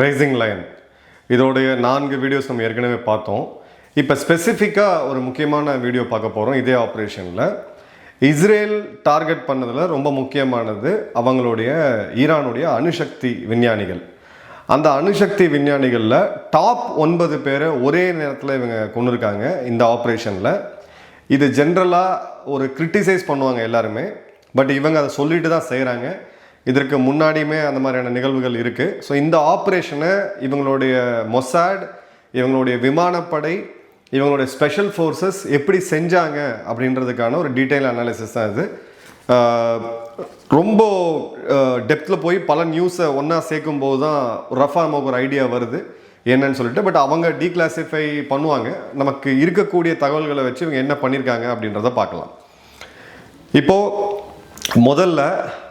Rising line இதோடைய நான்கு videos நம்ம ஏற்கனவே பார்த்தோம். இப்போ ஸ்பெசிஃபிக்காக ஒரு முக்கியமான வீடியோ பார்க்க போகிறோம் இதே ஆப்ரேஷனில் இஸ்ரேல் டார்கெட் பண்ணதில் ரொம்ப முக்கியமானது அவங்களுடைய ஈரானுடைய அணுசக்தி விஞ்ஞானிகள். அந்த அணுசக்தி விஞ்ஞானிகளில் டாப் ஒன்பது பேரை ஒரே நேரத்தில் இவங்க கொண்டு இருக்காங்க இந்த ஆப்ரேஷனில் இது ஜென்ரலாக ஒரு கிரிட்டிசைஸ் பண்ணுவாங்க எல்லாருமே. பட் இவங்க அதை சொல்லிட்டு தான் செய்கிறாங்க இதற்கு முன்னாடியுமே அந்த மாதிரியான நிகழ்வுகள் இருக்குது ஸோ இந்த ஆப்ரேஷனை இவங்களுடைய மொசாட் இவங்களுடைய விமானப்படை இவங்களுடைய ஸ்பெஷல் ஃபோர்ஸஸ் எப்படி செஞ்சாங்க அப்படின்றதுக்கான ஒரு டீட்டெயில் அனாலிசிஸ் தான் இது. ரொம்ப டெப்த்தில் போய் பல நியூஸை ஒன்றா சேர்க்கும் போது தான் ரஃபாக நமக்கு ஒரு ஐடியா வருது. என்னன்னு சொல்லிட்டு பட் அவங்க டீக்ளாசிஃபை பண்ணுவாங்க. நமக்கு இருக்கக்கூடிய தகவல்களை வச்சு இவங்க என்ன பண்ணியிருக்காங்க அப்படின்றத பார்க்கலாம். இப்போது முதல்ல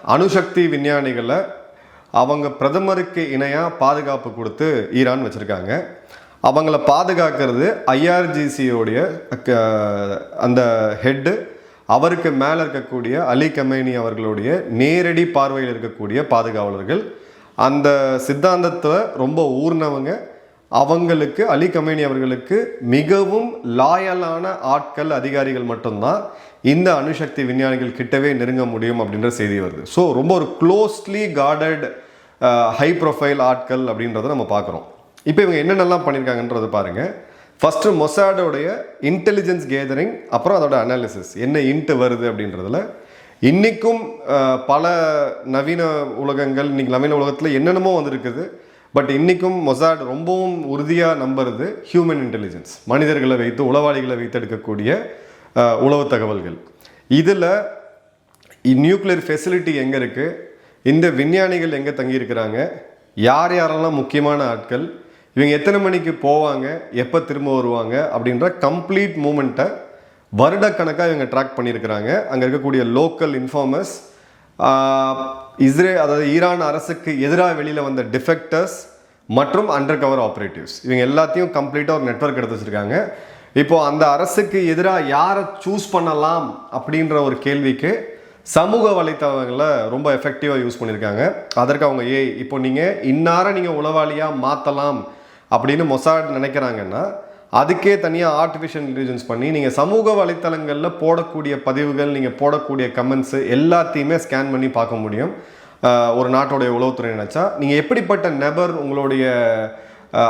அணுசக்தி விஞ்ஞானிகளை அவங்க பிரதமருக்கு இணையாக பாதுகாப்பு கொடுத்து ஈரான் வச்சுருக்காங்க. அவங்கள பாதுகாக்கிறது ஐஆர்ஜிசியோடைய அந்த ஹெட்டு அவருக்கு மேலே இருக்கக்கூடிய அலி கமேனி அவர்களுடைய நேரடி பார்வையில் இருக்கக்கூடிய பாதுகாவலர்கள். அந்த சித்தாந்தத்தை ரொம்ப ஊர்னவங்க. அவங்களுக்கு அலி கமேனி அவர்களுக்கு மிகவும் லாயலான ஆட்கள் அதிகாரிகள் மட்டும்தான் இந்த அணுசக்தி விஞ்ஞானிகள் கிட்டவே நெருங்க முடியும் அப்படின்ற செய்தி வருது. ஸோ ரொம்ப ஒரு க்ளோஸ்லி கார்டட் ஹை ப்ரொஃபைல் ஆட்கள் அப்படின்றத நம்ம பார்க்குறோம். இப்போ இவங்க என்னென்னலாம் பண்ணியிருக்காங்கன்றது பாருங்கள் ஃபஸ்ட்டு மொசாடோடைய இன்டெலிஜென்ஸ் கேதரிங் அப்புறம் அதோட அனாலிசிஸ் என்ன இன்ட்டு வருது அப்படின்றதுல. இன்றைக்கும் பல நவீன உலகங்கள் இன்றைக்கி நவீன உலகத்தில் என்னென்னமோ வந்திருக்குது. பட் இன்றைக்கும் மொசாட் ரொம்பவும் உறுதியாக நம்புறது ஹியூமன் இன்டெலிஜென்ஸ் மனிதர்களை வைத்து உளவாளிகளை வைத்து எடுக்கக்கூடிய உளவு தகவல்கள். இதில் நியூக்ளியர் ஃபெசிலிட்டி எங்கே இருக்குது இந்த விஞ்ஞானிகள் எங்கே தங்கியிருக்கிறாங்க? யார் யாரெல்லாம் முக்கியமான ஆட்கள்? இவங்க எத்தனை மணிக்கு போவாங்க? எப்போ திரும்ப வருவாங்க? அப்படின்ற கம்ப்ளீட் மூமெண்ட்டை வருடக்கணக்காக இவங்க ட்ராக் பண்ணியிருக்கிறாங்க. அங்கே இருக்கக்கூடிய லோக்கல் இன்ஃபார்மர்ஸ் இஸ்ரே அதாவது ஈரான் அரசுக்கு எதிராக வெளியில் வந்த டிஃபெக்டர்ஸ் மற்றும் அண்டர் கவர் ஆப்ரேட்டிவ்ஸ் இவங்க எல்லாத்தையும் கம்ப்ளீட்டாக ஒரு நெட்வொர்க் எடுத்து வச்சுருக்காங்க. இப்போது அந்த அரசுக்கு எதிராக யாரை சூஸ் பண்ணலாம் அப்படின்ற ஒரு கேள்விக்கு சமூக வலைத்தளங்களை ரொம்ப எஃபெக்டிவாக யூஸ் பண்ணியிருக்காங்க. அதற்கு அவங்க ஏய் இப்போ நீங்கள் இன்னார நீங்கள் உளவாளியாக மாற்றலாம் அப்படின்னு மொசாட் நினைக்கிறாங்கன்னா அதுக்கே தனியாக ஆர்டிஃபிஷியல் இன்டெலிஜென்ஸ் பண்ணி நீங்கள் சமூக வலைத்தளங்களில் போடக்கூடிய பதிவுகள் நீங்கள் போடக்கூடிய கமெண்ட்ஸு எல்லாத்தையுமே ஸ்கேன் பண்ணி பார்க்க முடியும். ஒரு நாட்டோடைய உளவுத்துறை நினச்சா. நீங்கள் எப்படிப்பட்ட நபர் உங்களுடைய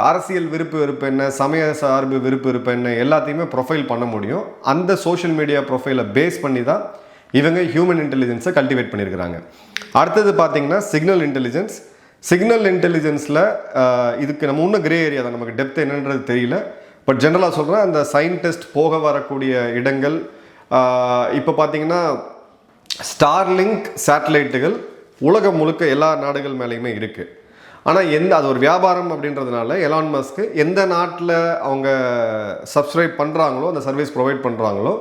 அரசியல் விருப்பு வெறுப்பு என்ன சமய சார்பு விருப்பு வெறுப்பு என்ன எல்லாத்தையுமே ப்ரொஃபைல் பண்ண முடியும். அந்த சோஷியல் மீடியா ப்ரொஃபைலை பேஸ் பண்ணி தான் இவங்க ஹியூமன் இன்டெலிஜென்ஸை கல்டிவேட் பண்ணியிருக்கிறாங்க. அடுத்தது பார்த்தீங்கன்னா சிக்னல் இன்டெலிஜென்ஸ் சிக்னல் இன்டெலிஜென்ஸில் இதுக்கு நம்ம இன்னும் கிரே ஏரியா தான். நமக்கு டெப்த் என்னன்றது தெரியல. பட் ஜென்ரலாக சொல்கிறேன் அந்த சயின்டிஸ்ட் போக வரக்கூடிய இடங்கள் இப்போ பார்த்தீங்கன்னா ஸ்டார்லிங்க் சேட்டலைட்டுகள் உலகம் முழுக்க எல்லா நாடுகள் மேலேயுமே இருக்குது ஆனால் எந்த அது ஒரு வியாபாரம் அப்படின்றதுனால எலான் மஸ்க்கு எந்த நாட்டில் அவங்க சப்ஸ்கிரைப் பண்ணுறாங்களோ அந்த சர்வீஸ் ப்ரொவைட் பண்ணுறாங்களோ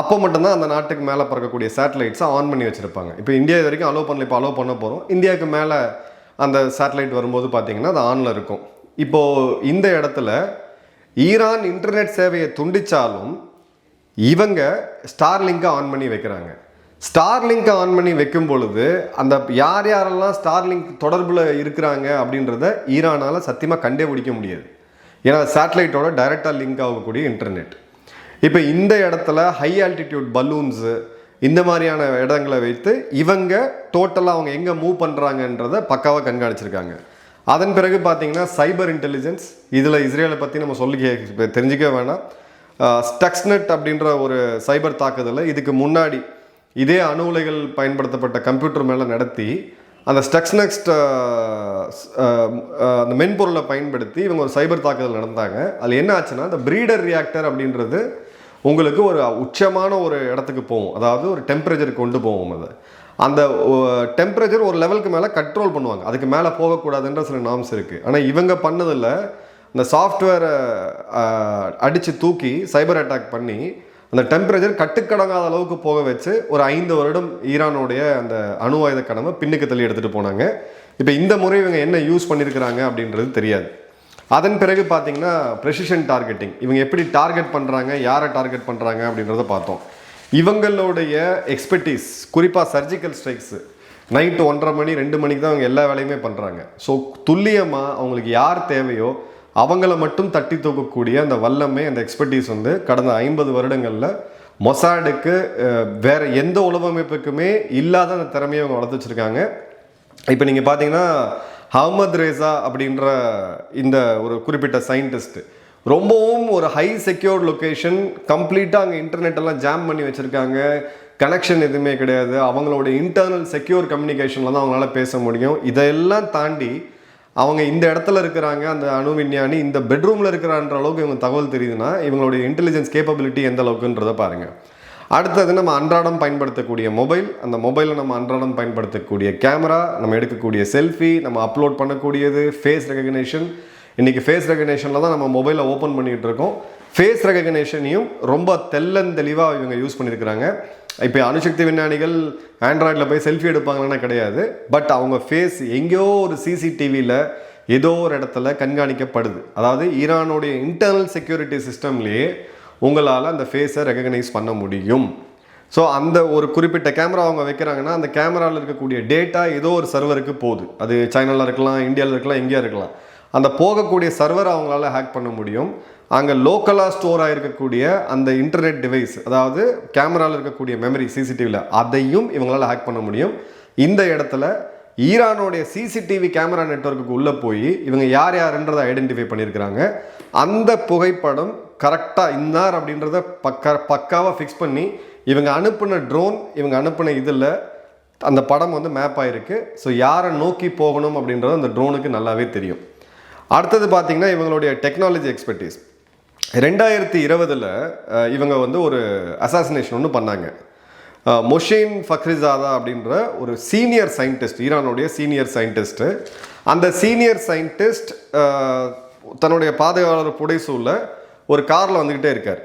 அப்போ மட்டும்தான் அந்த நாட்டுக்கு மேலே பறக்கக்கூடிய சேட்டலைட்ஸை ஆன் பண்ணி வச்சுருப்பாங்க. இப்போ இந்தியா இது வரைக்கும் அலோவ் பண்ணல இப்போ அலோவ் பண்ண போகிறோம் இந்தியாவுக்கு மேலே அந்த சேட்டலைட் வரும்போது பார்த்தீங்கன்னா அது ஆனில் இருக்கும். இப்போது இந்த இடத்துல ஈரான் இன்டர்நெட் சேவையை துண்டித்தாலும் இவங்க ஸ்டார்லிங்கை ஆன் பண்ணி வைக்கிறாங்க. ஸ்டார்லிங்கை ஆன் பண்ணி வைக்கும் பொழுது அந்த யார் யாரெல்லாம் ஸ்டார்லிங்க் தொடர்பில் இருக்கிறாங்க அப்படின்றத ஈரானால் சத்தியமாக கண்டே பிடிக்க முடியாது. ஏன்னா சேட்டலைட்டோட டைரெக்டாக லிங்க் ஆகக்கூடிய இன்டர்நெட் இப்போ இந்த இடத்துல ஹை ஆல்டிடியூட் பலூன்ஸு இந்த மாதிரியான இடங்களை வைத்து இவங்க டோட்டலாக அவங்க எங்கே மூவ் பண்ணுறாங்கன்றத பக்காவாக கண்காணிச்சிருக்காங்க. அதன் பிறகு பார்த்தீங்கன்னா சைபர் இன்டெலிஜென்ஸ் இதில் இஸ்ரேலை பற்றி நம்ம சொல்லி தெரிஞ்சிக்க தெரிஞ்சுக்க வேணாம். ஸ்டக்ஸ்நெட் அப்படின்ற ஒரு சைபர் தாக்குதலை இதுக்கு முன்னாடி இதே அணு உலைகள் பயன்படுத்தப்பட்ட கம்ப்யூட்டர் மேலே நடத்தி அந்த ஸ்டக்ஸ்நெக்ஸ்ட் அந்த மென்பொருளை பயன்படுத்தி இவங்க ஒரு சைபர் தாக்குதல் நடந்தாங்க. அதில் என்ன ஆச்சுன்னா அந்த ப்ரீடர் ரியாக்டர் அப்படின்றது உங்களுக்கு ஒரு உச்சமான ஒரு இடத்துக்கு போகும். அதாவது ஒரு டெம்பரேச்சருக்கு கொண்டு போகும் அது. அந்த டெம்பரேச்சர் ஒரு லெவலுக்கு மேலே கண்ட்ரோல் பண்ணுவாங்க. அதுக்கு மேலே போகக்கூடாதுன்ற சில நாம்ஸ் இருக்குது ஆனால் இவங்க பண்ணதில் இந்த சாஃப்ட்வேரை அடித்து தூக்கி சைபர் அட்டாக் பண்ணி அந்த டெம்பரேச்சர் கட்டுக்கடங்காத அளவுக்கு போக வச்சு ஒரு ஐந்து வருடம் ஈரானுடைய அந்த அணு ஆயுத கடமை பின்னுக்கு தள்ளி எடுத்துகிட்டு போனாங்க. இப்போ இந்த முறை இவங்க என்ன யூஸ் பண்ணியிருக்கிறாங்க அப்படின்றது தெரியாது. அதன் பிறகு பார்த்தீங்கன்னா ப்ரெசிஷன் டார்கெட்டிங் இவங்க எப்படி டார்கெட் பண்ணுறாங்க யாரை டார்கெட் பண்ணுறாங்க அப்படின்றத பார்த்தோம். இவங்களுடைய எக்ஸ்பர்டீஸ் குறிப்பாக சர்ஜிக்கல் ஸ்ட்ரைக்ஸு நைட்டு ஒன்றரை மணி ரெண்டு மணிக்கு தான் அவங்க எல்லா வேலையுமே பண்ணுறாங்க ஸோ துல்லியமாக அவங்களுக்கு யார் தேவையோ அவங்கள மட்டும் தட்டி தூக்கக்கூடிய அந்த வல்லமை அந்த எக்ஸ்பர்டீஸ் வந்து கடந்த ஐம்பது வருடங்களில் மொசாடுக்கு வேறு வேற எந்த உளவமைப்புக்குமே இல்லாத அந்த திறமையை அவங்க வளர்த்து வச்சுருக்காங்க. இப்போ நீங்கள் பார்த்தீங்கன்னா அஹமத் ரேசா அப்படின்ற இந்த ஒரு குறிப்பிட்ட சயின்டிஸ்ட்டு ரொம்பவும் ஒரு ஹை செக்யூர்ட் லொக்கேஷன் கம்ப்ளீட்டாக அங்கே இன்டர்நெட் எல்லாம் ஜாம் பண்ணி வச்சுருக்காங்க. கனெக்ஷன் எதுவுமே கிடையாது. அவங்களோட இன்டர்னல் செக்யூர் கம்யூனிகேஷனில் தான் அவங்களால பேச முடியும். இதெல்லாம் தாண்டி அவங்க இந்த இடத்துல இருக்கிறாங்க அந்த அணு விஞ்ஞானி இந்த பெட்ரூமில் இருக்கிறான்ற அளவுக்கு இவங்க தகவல் தெரியுதுன்னா இவங்களுடைய இன்டெலிஜென்ஸ் கேப்பபிலிட்டி எந்த அளவுக்குன்றதை பாருங்கள் அடுத்தது நம்ம அன்றாடம் பயன்படுத்தக்கூடிய மொபைல் அந்த மொபைலில் நம்ம அன்றாடம் பயன்படுத்தக்கூடிய கேமரா நம்ம எடுக்கக்கூடிய செல்ஃபி நம்ம அப்லோட் பண்ணக்கூடியது ஃபேஸ் ரெகக்னேஷன் இன்றைக்கி ஃபேஸ் ரெகக்னேஷனில் தான் நம்ம மொபைலை ஓப்பன் பண்ணிகிட்டு இருக்கோம். ஃபேஸ் ரெகக்னேஷனையும் ரொம்ப தெல்லந்தெளிவாக இவங்க யூஸ் பண்ணியிருக்கிறாங்க இப்போ அணுசக்தி விஞ்ஞானிகள் ஆண்ட்ராய்டில் போய் செல்ஃபி எடுப்பாங்கன்னா கிடையாது. பட் அவங்க ஃபேஸ் எங்கேயோ ஒரு சிசிடிவியில் ஏதோ ஒரு இடத்துல கண்காணிக்கப்படுது. அதாவது ஈரானுடைய இன்டர்னல் செக்யூரிட்டி சிஸ்டம்லேயே உங்களால் அந்த ஃபேஸை ரெகக்னைஸ் பண்ண முடியும். ஸோ அந்த ஒரு குறிப்பிட்ட கேமரா அவங்க வைக்கிறாங்கன்னா அந்த கேமராவில் இருக்கக்கூடிய டேட்டா ஏதோ ஒரு சர்வருக்கு போகுது. அது சைனாவில் இருக்கலாம் இந்தியாவில் இருக்கலாம் எங்கேயா இருக்கலாம். அந்த போகக்கூடிய சர்வர் அவங்களால ஹேக் பண்ண முடியும். அங்கே லோக்கலாக ஸ்டோர் ஆகிருக்கக்கூடிய அந்த இன்டர்நெட் டிவைஸ் அதாவது கேமராவில் இருக்கக்கூடிய மெமரி சிசிடிவியில் அதையும் இவங்களால் ஹேக் பண்ண முடியும். இந்த இடத்துல ஈரானுடைய சிசிடிவி கேமரா நெட்ஒர்க்குக்கு உள்ளே போய் இவங்க யார் யாருன்றதை ஐடென்டிஃபை பண்ணியிருக்கிறாங்க அந்த புகைப்படம் கரெக்டாக இன்னார் அப்படின்றத பக்க பக்காவாக ஃபிக்ஸ் பண்ணி இவங்க அனுப்பின ட்ரோன் இவங்க அனுப்பின இதில் அந்த படம் வந்து மேப் ஆயிருக்கு. ஸோ யாரை நோக்கி போகணும் அப்படின்றது அந்த ட்ரோனுக்கு நல்லாவே தெரியும். அடுத்தது பார்த்தீங்கன்னா இவங்களுடைய டெக்னாலஜி எக்ஸ்பர்டீஸ் ரெண்டாயிரத்தி இருபதில் இவங்க வந்து ஒரு அசாசினேஷன் ஒன்று பண்ணாங்க. மொஷின் ஃபக்ரிசாதா அப்படின்ற ஒரு சீனியர் சயின்டிஸ்ட் ஈரானுடைய சீனியர் சயின்டிஸ்ட்டு அந்த சீனியர் சயின்டிஸ்ட் தன்னுடைய பாதுகாவலர் புடைசூலில் ஒரு காரில் வந்துக்கிட்டே இருக்கார்.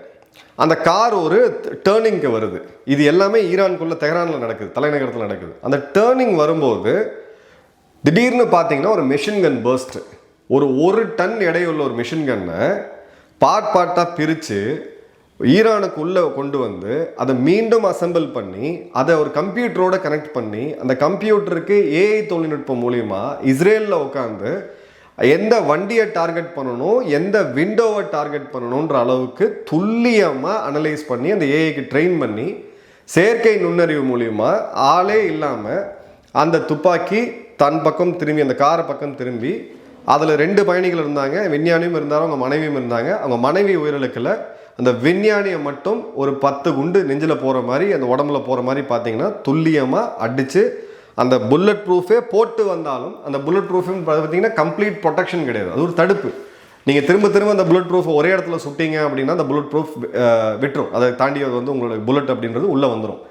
அந்த கார் ஒரு டேர்னிங்க்கு வருது. இது எல்லாமே ஈரானுக்குள்ளே தெஹ்ரானில் நடக்குது தலைநகரத்தில் நடக்குது. அந்த டேர்னிங் வரும்போது திடீர்னு பார்த்தீங்கன்னா ஒரு மெஷின் கன் பர்ஸ்ட் ஒரு ஒரு டன் எடையுள்ள ஒரு மிஷின் கன்னை பார்ட் பார்ட்டாக பிரித்து ஈரானுக்குள்ளே கொண்டு வந்து அதை மீண்டும் அசெம்பிள் பண்ணி அதை ஒரு கம்ப்யூட்டரோட கனெக்ட் பண்ணி அந்த கம்ப்யூட்டருக்கு ஏஐ தொழில்நுட்பம் மூலிமா இஸ்ரேலில் உட்காந்து எந்த வண்டியை டார்கெட் பண்ணணும் எந்த விண்டோவை டார்கெட் பண்ணணுன்ற அளவுக்கு துல்லியமாக அனலைஸ் பண்ணி அந்த ஏஐக்கு ட்ரெயின் பண்ணி செயற்கை நுண்ணறிவு மூலிமா ஆளே இல்லாமல் அந்த துப்பாக்கி தன் பக்கம் திரும்பி அந்த காரை பக்கம் திரும்பி அதில் ரெண்டு பயணிகள் இருந்தாங்க விஞ்ஞானியும் இருந்தார் அவங்க மனைவியும் இருந்தாங்க. அவங்க மனைவி உயிரிழக்கல. அந்த விஞ்ஞானியை மட்டும் ஒரு பத்து குண்டு நெஞ்சில் போகிற மாதிரி அந்த உடம்புல போகிற மாதிரி பார்த்தீங்கன்னா துல்லியமாக அடித்து அந்த புல்லட் ப்ரூஃபே போட்டு வந்தாலும் அந்த புல்லட் ப்ரூஃபும் பார்த்தீங்கன்னா கம்ப்ளீட் ப்ரொடெக்ஷன் கிடையாது. அது ஒரு தடுப்பு. நீங்கள் திரும்ப திரும்ப அந்த புல்லட் ப்ரூஃப் ஒரே இடத்துல சுட்டிங்க அப்படின்னா அந்த புல்லட் ப்ரூஃப் விட்டுரும். அதை தாண்டி அது வந்து உங்களோட புல்லட் அப்படின்றது உள்ளே வந்துடும்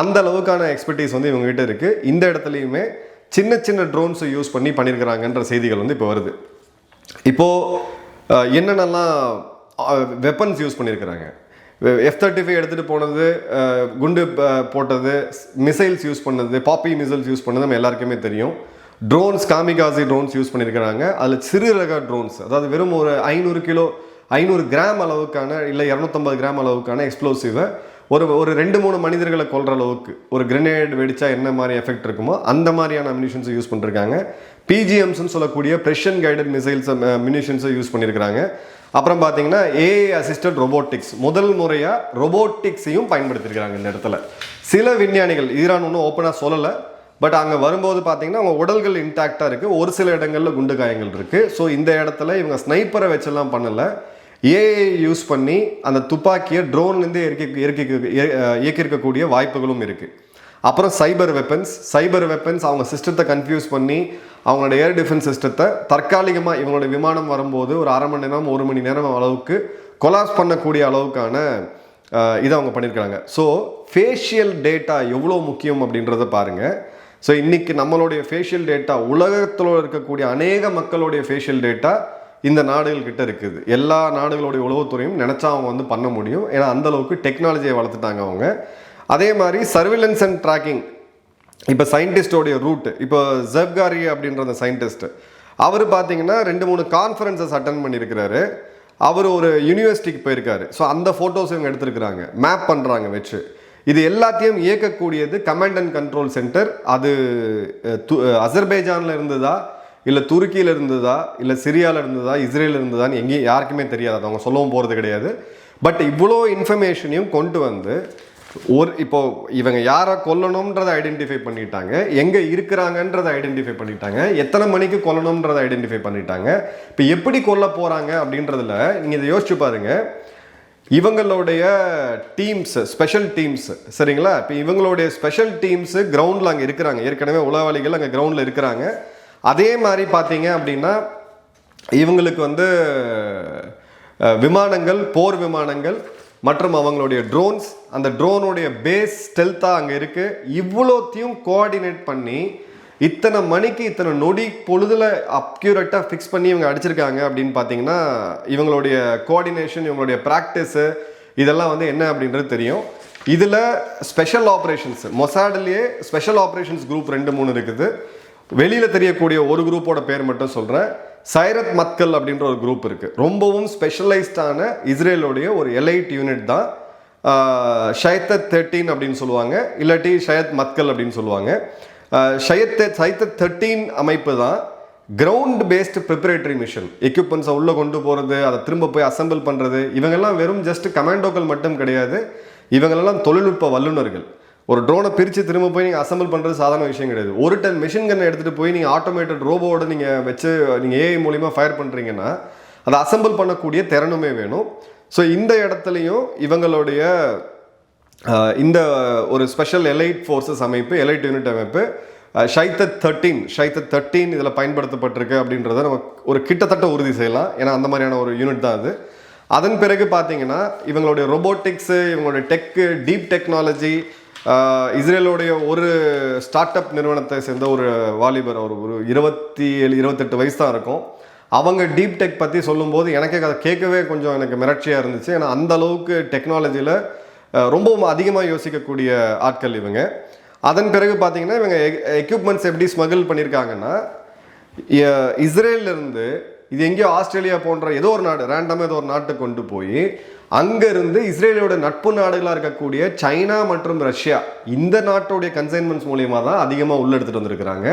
அந்த அளவுக்கான எக்ஸ்பர்டீஸ் வந்து இவங்ககிட்ட இருக்குது இந்த இடத்துலையுமே சின்ன சின்ன ட்ரோன்ஸை யூஸ் பண்ணி பண்ணியிருக்கிறாங்கன்ற செய்திகள் வந்து இப்போ வருது. இப்போது என்னென்னலாம் வெப்பன்ஸ் யூஸ் பண்ணியிருக்கிறாங்க எஃப் தேர்ட்டி ஃபைவ் எடுத்துகிட்டு போனது குண்டு போட்டது மிசைல்ஸ் யூஸ் பண்ணது பாப்பி மிசைல்ஸ் யூஸ் பண்ணது நம்ம எல்லாருக்குமே தெரியும். ட்ரோன்ஸ் காமிகாசி ட்ரோன்ஸ் யூஸ் பண்ணியிருக்கிறாங்க அதில் சிறு ரக ட்ரோன்ஸ் அதாவது வெறும் ஒரு ஐநூறு கிலோ ஐநூறு கிராம் அளவுக்கான இல்லை இரநூத்தம்பது கிராம் அளவுக்கான எக்ஸ்ப்ளோசிவை ஒரு ஒரு ரெண்டு மூணு மனிதர்களை கொல்ற அளவுக்கு ஒரு கிரனேட் வெடிச்சா என்ன மாதிரி எஃபெக்ட் இருக்குமோ அந்த மாதிரியான அம்யூனிஷன்ஸை யூஸ் பண்ணிருக்காங்க. பிஜிஎம்ஸ்னு சொல்லக்கூடிய ப்ரெஷன் கைடட் மிசைல்ஸ் மினிஷன்ஸை யூஸ் பண்ணியிருக்கிறாங்க அப்புறம் பார்த்தீங்கன்னா ஏஐ அசிஸ்டட் ரொபோட்டிக்ஸ் முதல் முறையாக ரொபோட்டிக்ஸையும் பயன்படுத்தியிருக்கிறாங்க இந்த இடத்துல. சில விஞ்ஞானிகள் ஈரான் ஒன்றும் ஓப்பனாக சொல்லலை. பட் அங்கே வரும்போது பார்த்தீங்கன்னா அவங்க உடல்கள் இன்டாக்டாக இருக்குது ஒரு சில இடங்களில் குண்டு காயங்கள் இருக்குது ஸோ இந்த இடத்துல இவங்க ஸ்னைப்பரை வச்செல்லாம் பண்ணலை. ஏஐ யூஸ் பண்ணி அந்த துப்பாக்கியை ட்ரோன்லேருந்து இயற்கை இயற்கை இயக்கியிருக்கக்கூடிய வாய்ப்புகளும் இருக்குது அப்புறம் சைபர் வெப்பன்ஸ் சைபர் வெப்பன்ஸ் அவங்க சிஸ்டத்தை கன்ஃபியூஸ் பண்ணி அவங்களோட ஏர் டிஃபென்ஸ் சிஸ்டத்தை தற்காலிகமாக இவங்களோட விமானம் வரும்போது ஒரு அரை மணி நேரம் ஒரு மணி நேரம் அளவுக்கு கொலாஸ் பண்ணக்கூடிய அளவுக்கான இதை அவங்க பண்ணியிருக்காங்க ஸோ ஃபேஷியல் டேட்டா எவ்வளோ முக்கியம் அப்படின்றத பாருங்கள் ஸோ இன்றைக்கி நம்மளுடைய ஃபேஷியல் டேட்டா உலகத்தில் இருக்கக்கூடிய அநேக மக்களுடைய ஃபேஷியல் டேட்டா இந்த நாடுகள்கிட்ட இருக்குது. எல்லா நாடுகளுடைய உளவுத்துறையும் நினச்சா அவங்க வந்து பண்ண முடியும். ஏன்னா அந்தளவுக்கு டெக்னாலஜியை வளர்த்துட்டாங்க அவங்க. அதே மாதிரி சர்விலன்ஸ் அண்ட் ட்ராக்கிங் இப்போ சயின்டிஸ்டோடைய ரூட் இப்போ ஜப்காரி அப்படின்ற அந்த சயின்டிஸ்ட் அவர் பார்த்தீங்கன்னா ரெண்டு மூணு கான்ஃபரன்சஸ் அட்டன் பண்ணியிருக்கிறாரு. அவர் ஒரு யூனிவர்சிட்டிக்கு போயிருக்காரு. ஸோ அந்த ஃபோட்டோஸ் இவங்க எடுத்துருக்குறாங்க. மேப் பண்ணுறாங்க வச்சு. இது எல்லாத்தையும் இயக்கக்கூடியது கமாண்ட் அண்ட் கண்ட்ரோல் சென்டர் அது அஹ், து- அஹ், இருந்ததா? இல்லை துருக்கியில் இருந்ததா இல்லை சிரியாவில் இருந்ததா இஸ்ரேல் இருந்ததான்னு எங்கேயும் யாருக்குமே தெரியாது. அது அவங்க சொல்லவும் போகிறது கிடையாது. பட் இவ்வளோ இன்ஃபர்மேஷனையும் கொண்டு வந்து ஒரு இப்போ இவங்க யாரை கொல்லணுன்றதை ஐடென்டிஃபை பண்ணிட்டாங்க எங்கே இருக்கிறாங்கன்றதை ஐடென்டிஃபை பண்ணிட்டாங்க எத்தனை மணிக்கு கொல்லணுன்றதை ஐடென்டிஃபை பண்ணிட்டாங்க இப்போ எப்படி கொல்ல போகிறாங்க அப்படின்றதுல நீங்கள் இதை யோசிச்சு பாருங்கள் இவங்களுடைய டீம்ஸ் ஸ்பெஷல் டீம்ஸ் சரிங்களா? இப்போ இவங்களுடைய ஸ்பெஷல் டீம்ஸ் கிரவுண்டில் அங்கே இருக்கிறாங்க. ஏற்கனவே உளவாளிகள் அங்கே கிரவுண்டில் இருக்கிறாங்க. அதே மாதிரி பார்த்தீங்க அப்படின்னா இவங்களுக்கு வந்து விமானங்கள் போர் விமானங்கள் மற்றும் அவங்களுடைய ட்ரோன்ஸ் அந்த ட்ரோனுடைய பேஸ் ஸ்டெல்த்தாக அங்கே இருக்குது இவ்வளோத்தையும் கோஆர்டினேட் பண்ணி இத்தனை மணிக்கு இத்தனை நொடி பொழுதில் அக்யூரேட்டாக ஃபிக்ஸ் பண்ணி இவங்க அடிச்சிருக்காங்க அப்படின்னு பார்த்தீங்கன்னா இவங்களுடைய கோஆர்டினேஷன் இவங்களுடைய ப்ராக்டிஸு இதெல்லாம் வந்து என்ன அப்படின்றது தெரியும். இதில் ஸ்பெஷல் ஆப்ரேஷன்ஸ் மொசாடிலேயே ஸ்பெஷல் ஆப்ரேஷன்ஸ் குரூப் ரெண்டு மூணு இருக்குது. வெளியில் தெரியக்கூடிய ஒரு குரூப்போட பேர் மட்டும் சொல்கிறேன் சைரத் மத்கல் அப்படின்ற ஒரு குரூப் இருக்குது ரொம்பவும் ஸ்பெஷலைஸ்டான இஸ்ரேலுடைய ஒரு எலைட் யூனிட் தான். ஷயத்தத் தேர்ட்டீன் அப்படின்னு சொல்லுவாங்க. இல்லாட்டி ஷயத் மத்கல் அப்படின்னு சொல்லுவாங்க. ஷயத் சைத்தத் தேர்ட்டீன் அமைப்பு தான். கிரவுண்ட் பேஸ்டு ப்ரிப்பரேட்டரி மிஷன் எக்யூப்மெண்ட்ஸை உள்ளே கொண்டு போகிறது அதை திரும்ப போய் அசெம்பிள் பண்ணுறது இவங்கெல்லாம் வெறும் ஜஸ்ட் கமாண்டோக்கள் மட்டும் கிடையாது. இவங்களெல்லாம் தொழில்நுட்ப வல்லுநர்கள். ஒரு ட்ரோனை பிரித்து திரும்ப போய் நீங்கள் அசம்பிள் பண்ணுறது சாதாரண விஷயம் கிடையாது. ஒரு டன் மிஷின் கன்னை எடுத்துகிட்டு போய் நீங்கள் ஆட்டோமேட்டட் ரோபோவோட நீங்கள் வச்சு நீங்கள் ஏஐ மூலிமா ஃபயர் பண்ணுறீங்கன்னா அதை அசம்பிள் பண்ணக்கூடிய திறனுமே வேணும். ஸோ இந்த இடத்துலையும் இவங்களுடைய இந்த ஒரு ஸ்பெஷல் எலைட் ஃபோர்ஸஸ் அமைப்பு எலைட் யூனிட் அமைப்பு ஷைத்தத் தேர்ட்டீன் ஷைத்தத் தேர்ட்டீன் இதில் பயன்படுத்தப்பட்டிருக்கு அப்படின்றத நம்ம ஒரு கிட்டத்தட்ட உறுதி செய்யலாம். ஏன்னா அந்த மாதிரியான ஒரு யூனிட் தான் அது. அதன் பிறகு பார்த்தீங்கன்னா இவங்களுடைய ரொபோட்டிக்ஸு இவங்களுடைய டெக்கு டீப் டெக்னாலஜி இஸ்ரேலுடைய ஒரு ஸ்டார்ட் அப் நிறுவனத்தை சேர்ந்த ஒரு வாலிபர் அவர் ஒரு இருபத்தி ஏழு இருபத்தெட்டு வயசு தான் இருக்கும். அவங்க டீப் டெக் பற்றி சொல்லும்போது எனக்கே அதை கேட்கவே கொஞ்சம் எனக்கு மிரட்சியாக இருந்துச்சு. ஏன்னா அந்த அளவுக்கு டெக்னாலஜியில் ரொம்பவும் அதிகமாக யோசிக்கக்கூடிய ஆட்கள் இவங்க. அதன் பிறகு பார்த்தீங்கன்னா இவங்க எக்யூப்மெண்ட்ஸ் எப்படி ஸ்மகிள் பண்ணியிருக்காங்கன்னா இ- இஸ்ரேல்ல இருந்து இது எங்கேயோ ஆஸ்திரேலியா போன்ற ஏதோ ஒரு நாடு ரேண்டமாக ஏதோ ஒரு நாட்டை கொண்டு போய் அங்கேருந்து இஸ்ரேலோட நட்பு நாடுகளாக இருக்கக்கூடிய சைனா மற்றும் ரஷ்யா இந்த நாட்டோடைய கன்சைன்மெண்ட்ஸ் மூலியமாக தான் அதிகமாக உள்ளெடுத்துட்டு வந்திருக்கிறாங்க.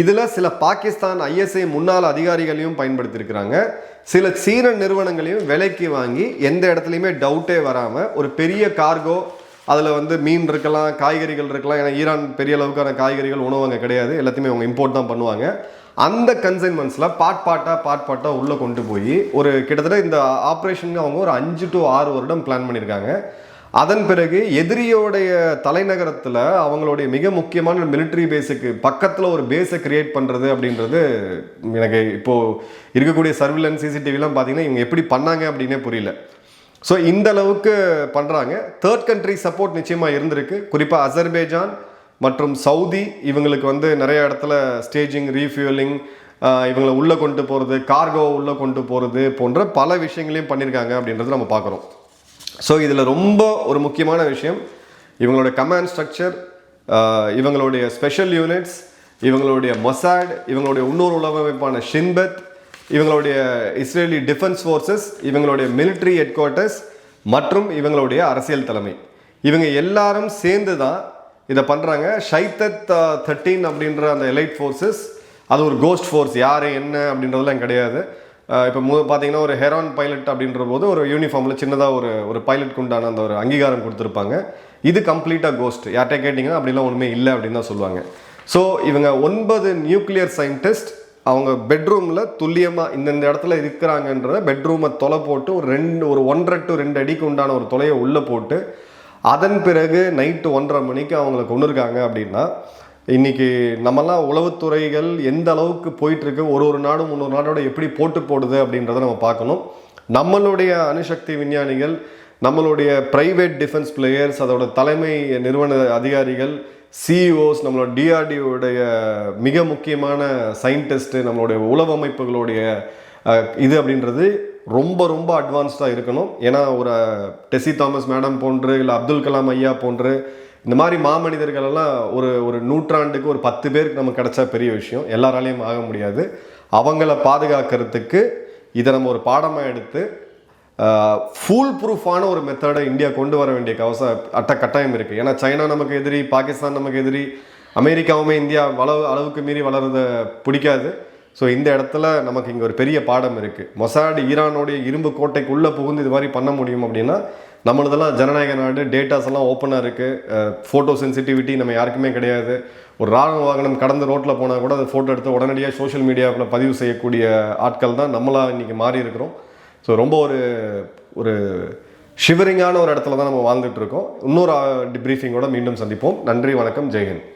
இதில் சில பாகிஸ்தான் ஐஎஸ்ஐ முன்னாள் அதிகாரிகளையும் பயன்படுத்தியிருக்கிறாங்க. சில சீன நிறுவனங்களையும் விலைக்கு வாங்கி எந்த இடத்துலையுமே டவுட்டே வராமல் ஒரு பெரிய கார்கோ அதில் வந்து மீன் இருக்கலாம் காய்கறிகள் இருக்கலாம். ஏன்னா ஈரான் பெரிய அளவுக்கான காய்கறிகள் உணவு அங்கே கிடையாது. எல்லாத்தையுமே அவங்க இம்போர்ட் தான் பண்ணுவாங்க. அந்த கன்சைன்மெண்ட்ஸில் பாட் பாட்டாக பாட் பாட்டாக உள்ளே கொண்டு போய் ஒரு கிட்டத்தட்ட இந்த ஆப்ரேஷனுக்கு அவங்க ஒரு அஞ்சு டு ஆறு வருடம் பிளான் பண்ணியிருக்காங்க. அதன் பிறகு எதிரியோடைய தலைநகரத்தில் அவங்களுடைய மிக முக்கியமான மிலிட்ரி பேஸுக்கு பக்கத்தில் ஒரு பேஸை கிரியேட் பண்ணுறது அப்படின்றது எனக்கு இப்போது இருக்கக்கூடிய சர்விலன்ஸ் சிசிடிவிலாம் பார்த்தீங்கன்னா இவங்க எப்படி பண்ணாங்க அப்படின்னே புரியல. ஸோ இந்த அளவுக்கு பண்ணுறாங்க தேர்ட் கண்ட்ரி சப்போர்ட் நிச்சயமாக இருந்திருக்கு. குறிப்பாக அசர்பேஜான் மற்றும் சவுதி இவங்களுக்கு வந்து நிறைய இடத்துல ஸ்டேஜிங் ரீஃபியூலிங் இவங்களை உள்ளே கொண்டு போகிறது கார்கோ உள்ளே கொண்டு போகிறது போன்ற பல விஷயங்களையும் பண்ணியிருக்காங்க அப்படின்றத நம்ம பார்க்குறோம். ஸோ இதில் ரொம்ப ஒரு முக்கியமான விஷயம் இவங்களோட கமாண்ட் ஸ்ட்ரக்சர் இவங்களுடைய ஸ்பெஷல் யூனிட்ஸ் இவங்களுடைய மொசாட் இவங்களுடைய உள்ளூர் உளவமைப்பான ஷின்பத் இவங்களுடைய இஸ்ரேலி டிஃபென்ஸ் ஃபோர்ஸஸ் இவங்களுடைய மிலிட்ரி ஹெட் குவார்ட்டர்ஸ் மற்றும் இவங்களுடைய அரசியல் தலைமை. இவங்க எல்லாரும் சேர்ந்து தான் இதை பண்ணுறாங்க ஷைத்தத் தேர்ட்டீன் அப்படின்ற அந்த எலைட் ஃபோர்ஸஸ் அது ஒரு கோஸ்ட் ஃபோர்ஸ் யார் என்ன அப்படின்றதெல்லாம் கிடையாது. இப்போ மு பார்த்தீங்கன்னா ஒரு ஹெரான் பைலட் அப்படின்ற போது ஒரு யூனிஃபார்மில் சின்னதாக ஒரு ஒரு பைலட்க்கு உண்டான அந்த ஒரு அங்கீகாரம் கொடுத்துருப்பாங்க. இது கம்ப்ளீட்டாக கோஸ்ட் யார்கிட்ட கேட்டிங்கன்னா அப்படிலாம் ஒன்றுமே இல்லை அப்படின்னு தான் சொல்லுவாங்க. ஸோ இவங்க ஒன்பது நியூக்ளியர் சயின்டிஸ்ட் அவங்க பெட்ரூமில் துல்லியமாக இந்தந்த இடத்துல இருக்கிறாங்கன்றத பெட்ரூமை தொலை போட்டு ஒரு ரெண்டு ஒரு ஒன்றரை டு ரெண்டு அடிக்கு உண்டான ஒரு தொலையை உள்ளே போட்டு அதன் பிறகு நைட்டு ஒன்றரை மணிக்கு அவங்கள கொண்டு இருக்காங்க அப்படின்னா இன்னைக்கு நம்மலாம் உளவுத்துறைகள் எந்த அளவுக்கு போயிட்டுருக்கு ஒரு ஒரு நாடும் இன்னொரு நாடோட எப்படி போட்டு போடுது அப்படின்றத நம்ம பார்க்கணும். நம்மளுடைய அணுசக்தி விஞ்ஞானிகள் நம்மளுடைய பிரைவேட் டிஃபென்ஸ் பிளேயர்ஸ் அதோட தலைமை நிறுவன அதிகாரிகள் சிஇஓஸ் நம்மளோட டிஆர்டிஓடைய மிக முக்கியமான சயின்டிஸ்ட்டு நம்மளுடைய உளவமைப்புகளுடைய இது அப்படின்றது ரொம்ப ரொம்ப அட்வான்ஸ்டாக இருக்கணும். ஏன்னா ஒரு டெசி தாமஸ் மேடம் போன்று இல்லை அப்துல் கலாம் ஐயா போன்று இந்த மாதிரி மாமனிதர்கள் எல்லாம் ஒரு ஒரு நூற்றாண்டுக்கு ஒரு பத்து பேருக்கு நமக்கு கிடைச்சா பெரிய விஷயம். எல்லாராலையும் ஆக முடியாது. அவங்கள பாதுகாக்கிறதுக்கு இதை நம்ம ஒரு பாடமாக எடுத்து ஃபுல் ப்ரூஃபான ஒரு மெத்தடை இந்தியா கொண்டு வர வேண்டிய கவச அட்ட கட்டாயம் இருக்குது ஏன்னா சைனா நமக்கு எதிரி பாகிஸ்தான் நமக்கு எதிரி அமெரிக்காவுமே இந்தியா வளவு அளவுக்கு மீறி வளர்றத பிடிக்காது. ஸோ இந்த இடத்துல நமக்கு இங்கே ஒரு பெரிய பாடம் இருக்குது மொசாடு ஈரானுடைய இரும்பு கோட்டைக்குள்ளே புகுந்து இது மாதிரி பண்ண முடியும் அப்படின்னா நம்மளதெல்லாம் ஜனநாயக நாடு டேட்டாஸ் எல்லாம் ஓப்பனாக இருக்குது ஃபோட்டோ சென்சிட்டிவிட்டி நம்ம யாருக்குமே கிடையாது. ஒரு ராணுவ வாகனம் கடந்து ரோட்டில் போனால் கூட அதை ஃபோட்டோ எடுத்து உடனடியாக சோஷியல் மீடியாவில் பதிவு செய்யக்கூடிய ஆட்கள் தான் நம்மளாக இன்றைக்கி மாறி இருக்கிறோம். ஸோ ரொம்ப ஒரு ஒரு ஷிவரிங்கான ஒரு இடத்துல தான் நம்ம வாழ்ந்துட்டு இருக்கோம். இன்னொரு ப்ரீஃபிங்கோட மீண்டும் சந்திப்போம். நன்றி வணக்கம். ஜெயஹிந்த்